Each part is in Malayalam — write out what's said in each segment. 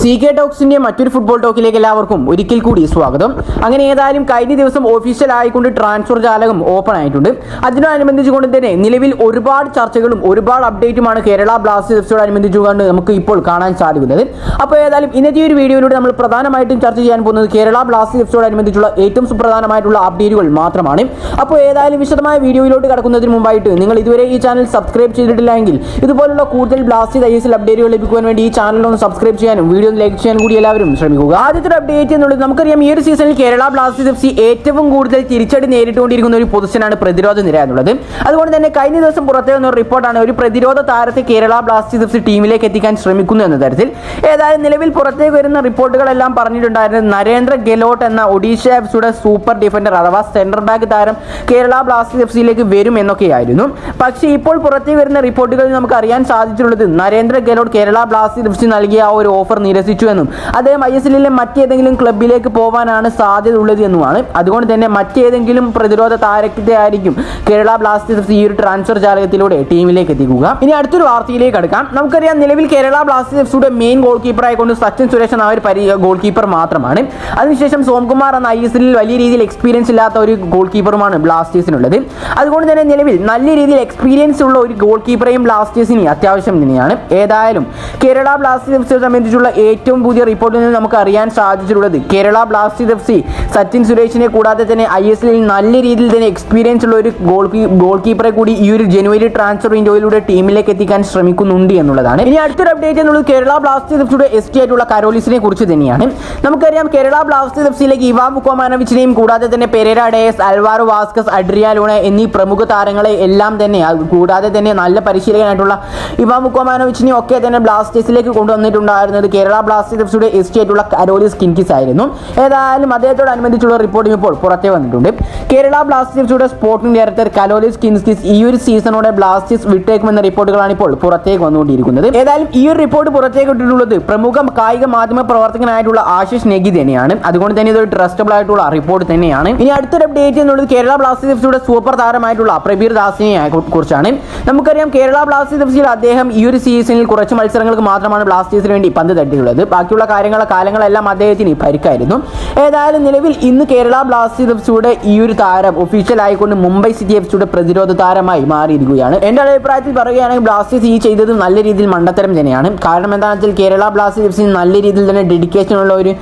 സി കെ ടോക്സിന്റെ മറ്റൊരു ഫുട്ബോൾ ടോക്കിലേക്ക് എല്ലാവർക്കും ഒരിക്കൽ കൂടി സ്വാഗതം. അങ്ങനെ ഏതായാലും കഴിഞ്ഞ ദിവസം ഒഫീഷ്യൽ ആയിക്കൊണ്ട് ട്രാൻസ്ഫർ ജാലകം ഓപ്പൺ ആയിട്ടുണ്ട്. അതിനോടനുബന്ധിച്ചുകൊണ്ട് തന്നെ നിലവിൽ ഒരുപാട് ചർച്ചകളും ഒരുപാട് അപ്ഡേറ്റുമാണ് കേരള ബ്ലാസ്റ്റേഴ്സിനോടനുബന്ധിച്ചുകൊണ്ട് നമുക്ക് ഇപ്പോൾ കാണാൻ സാധിക്കുന്നത്. അപ്പോൾ ഏതായാലും ഇന്നത്തെ ഒരു വീഡിയോയിലൂടെ നമ്മൾ പ്രധാനമായിട്ടും ചർച്ച ചെയ്യാൻ പോകുന്നത് കേരള ബ്ലാസ്റ്റേഴ്സിനോടനുബന്ധിച്ചുള്ള ഏറ്റവും സുപ്രധാനമായിട്ടുള്ള അപ്ഡേറ്റുകൾ മാത്രമാണ്. അപ്പോൾ ഏതായാലും വിശദമായ വീഡിയോയിലോട്ട് കടക്കുന്നതിന് മുമ്പായിട്ട് നിങ്ങൾ ഇതുവരെ ഈ ചാനൽ സബ്സ്ക്രൈബ് ചെയ്തിട്ടില്ലെങ്കിൽ ഇതുപോലുള്ള കൂടുതൽ ബ്ലാസ്റ്റേഴ്സ് ഐ എസ് എൽ അപ്ഡേറ്റുകൾ ലഭിക്കുവാൻ വേണ്ടി ഈ ചാനൽ ഒന്ന് സബ്സ്ക്രൈബ് ചെയ്യാനും വീഡിയോ ലൈക്ക് ചെയ്യാൻ കൂടി എല്ലാവരും ശ്രമിക്കുക. ആദ്യത്തെ അപ്ഡേറ്റ് എന്നുള്ളത് നമുക്കറിയാം ഈ ഒരു സീസണിൽ കേരള ബ്ലാസ്റ്റേഴ്സ് എഫ് സി ഏറ്റവും കൂടുതൽ തിരിച്ചടി നേരിട്ടുകൊണ്ടിരിക്കുന്ന ഒരു പൊസിഷനാണ് പ്രതിരോധ നിര എന്നുള്ളത്. അതുകൊണ്ട് തന്നെ കഴിഞ്ഞ ദിവസം പുറത്തു വന്ന ഒരു റിപ്പോർട്ടാണ് ഒരു പ്രതിരോധ താരത്തെ കേരള ബ്ലാസ്റ്റേഴ്സ് എഫ് സി ടീമിലേക്ക് എത്തിക്കാൻ ശ്രമിക്കുന്നു എന്ന തരത്തിൽ. ഏതായാലും നിലവിൽ പുറത്തേക്ക് വരുന്ന റിപ്പോർട്ടുകളെല്ലാം പറഞ്ഞിട്ടുണ്ടായിരുന്നത് നരേന്ദ്ര ഗെലോട്ട് എന്ന ഒഡീഷ എഫ് സിയുടെ സൂപ്പർ ഡിഫൻഡർ അഥവാ സെൻട്രൽ ബാക്ക് താരം കേരള ബ്ലാസ്റ്റേഴ്സ് എഫ് സിയിലേക്ക് വരും എന്നൊക്കെയായിരുന്നു. പക്ഷേ ഇപ്പോൾ പുറത്തേക്ക് വരുന്ന റിപ്പോർട്ടുകളിൽ നമുക്ക് അറിയാൻ സാധിച്ചിട്ടുള്ളത് Narendra Gehlot Kerala Blasters F C നൽകിയ ആ ഒരു ഓഫർ നിരസിച്ചു എന്നും അദ്ദേഹം ഐ എസ് എല്ലിലെ മറ്റേതെങ്കിലും ക്ലബിലേക്ക് പോകാനാണ് സാധ്യത ഉള്ളത് എന്നുമാണ്. അതുകൊണ്ട് തന്നെ മറ്റേതെങ്കിലും പ്രതിരോധ താരത്തെ ആയിരിക്കും കേരള ബ്ലാസ്റ്റേഴ്സ് ഈ ഒരു ട്രാൻസ്ഫർ ജാലകത്തിലൂടെ ടീമിലേക്ക് എത്തിക്കുക. ഇനി അടുത്തൊരു വാർത്തയിലേക്ക് കടക്കാം. നമുക്കറിയാം നിലവിൽ Kerala Blasters F main goalkeeper ആയിക്കൊണ്ട് സച്ചിൻ സുരേഷ് എന്ന ഒരു പരി ഗോൾ കീപ്പർ മാത്രമാണ്. അതിനുശേഷം സോംകുമാർ എന്ന ഐ എസ് എല്ലിൽ വലിയ രീതിയിൽ എക്സ്പീരിയൻസ് ഇല്ലാത്ത ഒരു ഗോൾ കീപ്പറുമാണ് ബ്ലാസ്റ്റേഴ്സിനുള്ളത്. അതുകൊണ്ട് തന്നെ നിലവിൽ നല്ല രീതിയിൽ എക്സ്പീരിയൻസ് ഉള്ള ഒരു ഗോൾ കീപ്പറേയും ബ്ലാസ്റ്റേഴ്സിന് അത്യാവശ്യം തന്നെയാണ്. ഏതായാലും കേരള ബ്ലാസ്റ്റേഴ്സ് എഫ് സിയെ സംബന്ധിച്ചുള്ള ഏറ്റവും പുതിയ റിപ്പോർട്ടിൽ നിന്ന് നമുക്ക് അറിയാൻ സാധിച്ചിട്ടുള്ളത് Kerala Blasters F C Sachin സുരേഷിനെ കൂടാതെ തന്നെ ഐ എസ് എല്ലിൽ നല്ല രീതിയിൽ തന്നെ എക്സ്പീരിയൻസ് ഉള്ള ഒരു ഗോൾ ഗോൾ കീപ്പറെ കൂടി ഈ ഒരു ജനുവരി ട്രാൻസ്ഫർ വിൻഡോയിലൂടെ ടീമിലേക്ക് എത്തിക്കാൻ ശ്രമിക്കുന്നുണ്ട് എന്നുള്ളതാണ്. ഇനി അടുത്തൊരു അപ്ഡേറ്റ് എന്നുള്ളത് കേരള ബ്ലാസ്റ്റേഴ്സ് എഫ് സിയുടെ എസ് ടി ആയിട്ടുള്ള കരോലിസിനെ കുറിച്ച് തന്നെയാണ്. നമുക്കറിയാം കേരള ബ്ലാസ്റ്റേഴ്സ് എഫ് സിയിലേക്ക് ഇവാ മുക്കോമാനോവിച്ചിനെയും കൂടാതെ തന്നെ Pereyra Diaz Alvaro Vazquez Adrian Luna എന്നീ പ്രമുഖ താരങ്ങളെ എല്ലാം തന്നെ കൂടാതെ തന്നെ നല്ല പരിശീലകനായിട്ടുള്ള ഇവാ മുക്കോമാനോവിച്ചിനെയും ഒക്കെ തന്നെ ബ്ലാസ്റ്റേഴ്സിലേക്ക് കൊണ്ടുവന്നിട്ടുണ്ടായിരുന്നത് കേരള ബ്ലാസ്റ്റേഴ്സ് എസ്റ്റേറ്റുള്ള കരോലിസ് കിൻകിസ് ആയിരുന്നു. ഏതായാലും അദ്ദേഹത്തോടനുബന്ധിച്ചുള്ള റിപ്പോർട്ടും ഇപ്പോൾ പുറത്തേ വന്നിട്ടുണ്ട്. കേരള ബ്ലാസ്റ്റേഴ്സ് യുടെ സിയുടെ സ്പോർട്ടിംഗ് ഡയറക്ടർ കലോലിസ് കിൻസ്കിസ് ഈ ഒരു സീസണോടെ ബ്ലാസ്റ്റേഴ്സ് വിട്ടേക്കുമെന്ന റിപ്പോർട്ടുകളാണ് ഇപ്പോൾ പുറത്തേക്ക് വന്നുകൊണ്ടിരിക്കുന്നത്. ഏതായാലും ഈ ഒരു റിപ്പോർട്ട് പുറത്തേക്ക് ഇട്ടിട്ടുള്ളത് പ്രമുഖ കായിക മാധ്യമ പ്രവർത്തകനായിട്ടുള്ള ആശിഷ് നെഗി തന്നെയാണ്. അതുകൊണ്ട് തന്നെ ഇതൊരു ട്രസ്റ്റബിൾ ആയിട്ടുള്ള റിപ്പോർട്ട് തന്നെയാണ്. ഇനി അടുത്തൊരു അപ്ഡേറ്റ് എന്നുള്ളത് കേരള ബ്ലാസ്റ്റേഴ്സ് യുടെ സൂപ്പർ താരമായിട്ടുള്ള പ്രബീർ ദാസിനെ കുറിച്ചാണ്. നമുക്കറിയാം കേരള ബ്ലാസ്റ്റേഴ്സിൽ അദ്ദേഹം ഈ ഒരു സീസണിൽ കുറച്ച് മത്സരങ്ങൾക്ക് മാത്രമാണ് ബ്ലാസ്റ്റേഴ്സിന് വേണ്ടി പന്ത് തട്ടിയുള്ളത് ബാക്കിയുള്ള കാര്യങ്ങളെ കാലങ്ങളെല്ലാം അദ്ദേഹത്തിന് പരിക്കായിരുന്നു. ഏതായാലും നിലവിൽ ഇന്ന് കേരള ബ്ലാസ്റ്റേഴ്സ് എഫ്സിയുടെ ഈ ഒരു താരം ഒഫീഷ്യൽ ആയിക്കൊണ്ട് മുംബൈ സിറ്റി എഫ് സിയുടെ പ്രതിരോധ താരമായി മാറിയിരിക്കുകയാണ്. എന്റെ അഭിപ്രായത്തിൽ പറയുകയാണെങ്കിൽ ബ്ലാസ്റ്റേഴ്സ് ഈ ചെയ്തത് നല്ല രീതിയിൽ മണ്ടത്തരം തന്നെയാണ്. കാരണം എന്താണെന്ന് വെച്ചാൽ കേരള ബ്ലാസ്റ്റേഴ്സ് എഫ്സി നല്ല രീതിയിൽ തന്നെ ഡെഡിക്കേഷൻ ഉള്ള ഒരു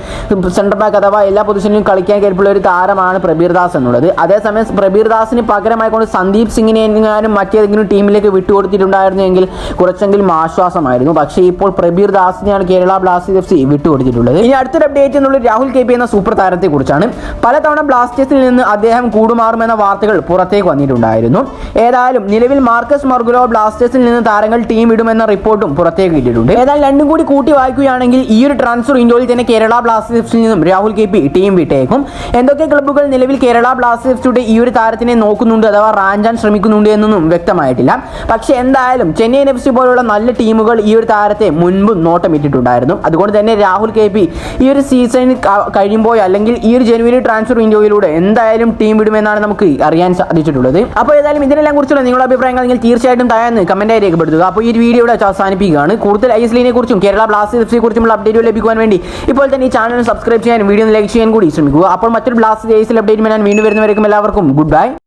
സെന്റർ ബാക്ക് അഥവാ എല്ലാ പൊസിഷനിലും കളിക്കാൻ കെൽപ്പുള്ള ഒരു താരമാണ് പ്രബീർ ദാസ് എന്നുള്ളത്. അതേസമയം പ്രബീർ ദാസിന് പകരമായി കൊണ്ട് സന്ദീപ് സിംഗിനെ എങ്ങാനും മറ്റേതെങ്കിലും ടീമിലേക്ക് വിട്ടുകൊടുത്തിട്ടുണ്ടായിരുന്നെങ്കിൽ കുറച്ചെങ്കിലും ആശ്വാസമായിരുന്നു. പക്ഷേ ഇപ്പോൾ പ്രബീർ ദാസിനെയാണ് കേരള ബ്ലാസ്റ്റേഴ്സ് എഫ് സി വിട്ടുകൊടുത്തിട്ടുള്ളത്. ഇനി അടുത്തൊരു അപ്ഡേറ്റ് എന്നുള്ളത് രാഹുൽ കെ പി എന്ന സൂപ്പർ താരത്തെ കുറിച്ചാണ്. പലതവണ ബ്ലാസ്റ്റേഴ്സിൽ നിന്ന് അദ്ദേഹം കൂടുമാറുമെന്ന വാർത്തകൾ പുറത്തേക്ക് വന്നിട്ടുണ്ടായിരുന്നു. ഏതായാലും നിലവിൽ മാർക്കസ് മർഗുലോ ബ്ലാസ്റ്റേഴ്സിൽ നിന്ന് താരങ്ങൾ ടീം ഇടുമെന്ന റിപ്പോർട്ടും പുറത്തേക്ക് ഇട്ടിട്ടുണ്ട് ഏതായാലും രണ്ടും കൂടി കൂട്ടി വായിക്കുകയാണെങ്കിൽ ഈ ഒരു ട്രാൻസ്ഫർ വിൻഡോയിൽ തന്നെ കേരള ബ്ലാസ്റ്റേഴ്സിൽ നിന്നും രാഹുൽ കെ പി ടീം വിട്ടേക്കും. എന്തൊക്കെ ക്ലബ്ബുകൾ നിലവിൽ കേരള ബ്ലാസ്റ്റേഴ്സിയുടെ ഈ ഒരു താരത്തിനെ നോക്കുന്നുണ്ട് അഥവാ റാഞ്ചാൻ ശ്രമിക്കുന്നുണ്ട് എന്നൊന്നും വ്യക്തമായിട്ടില്ല. പക്ഷേ എന്തായാലും ചെന്നൈ എഫ് സി പോലുള്ള നല്ല ടീമുകൾ ഈ ഒരു താരത്തെ മുൻപ് നോട്ടമിട്ടിട്ടുണ്ടായിരുന്നു അതുകൊണ്ട് തന്നെ രാഹുൽ കെ പി ഈ ഒരു സീസൺ കഴിയുമ്പോൾ അല്ലെങ്കിൽ ഈ ഒരു ജനുവരി ട്രാൻസ്ഫർ വിൻഡോയിലൂടെ എന്തായാലും ടീം വിടുമെന്നാണ് നമുക്ക് അറിയാൻ സാധിച്ചിട്ടുള്ളത്. അപ്പോൾ ഏതായാലും ഇതിനെല്ലാം കുറിച്ചുള്ള നിങ്ങളുടെ അഭിപ്രായങ്ങൾ നിങ്ങൾ തീർച്ചയായിട്ടും താഴെ കമന്റായി രേഖപ്പെടുത്തുക. അപ്പോൾ ഈ വീഡിയോ ഇവിടെ അവസാനിപ്പിക്കുകയാണ്. കൂടുതൽ ഐ എസ് ലീനെ കുറിച്ചും കേരള ബ്ലാസ്റ്റേഴ്സ് എഫ് സിയെ കുറിച്ചുമുള്ള അപ്ഡേറ്റുകൾ ലഭിക്കുവാൻ വേണ്ടി ഇപ്പോൾ തന്നെ ഈ ചാനൽ സബ്സ്ക്രൈബ് ചെയ്യാനും വീഡിയോ ലൈക്ക് ചെയ്യാൻ കൂടി ശ്രമിക്കുക. അപ്പോൾ മറ്റൊരു Blasters I S L update ഞാൻ വീണ്ടും വരുന്നവരേക്കും എല്ലാവർക്കും ഗുഡ് ബൈ